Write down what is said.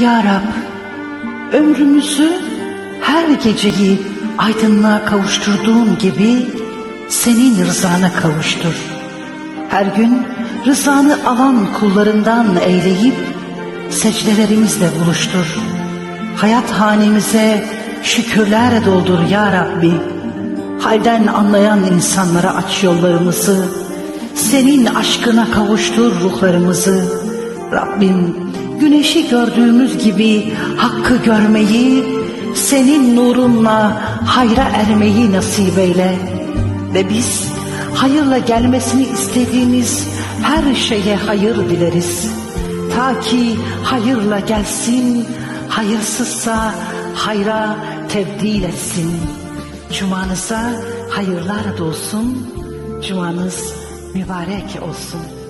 Ya Rab, ömrümüzü her geceyi aydınlığa kavuşturduğun gibi senin rızana kavuştur. Her gün rızanı alan kullarından eyleyip secdelerimizle buluştur. Hayat hanemize şükürler doldur ya Rabbi. Halden anlayan insanlara aç yollarımızı. Senin aşkına kavuştur ruhlarımızı. Rabbim güneşi gördüğümüz gibi hakkı görmeyi, senin nurunla hayra ermeyi nasip eyle. Ve biz hayırla gelmesini istediğimiz her şeye hayır dileriz. Ta ki hayırla gelsin, hayırsızsa hayra tebdil etsin. Cumanıza hayırlar dolsun, cumanız mübarek olsun.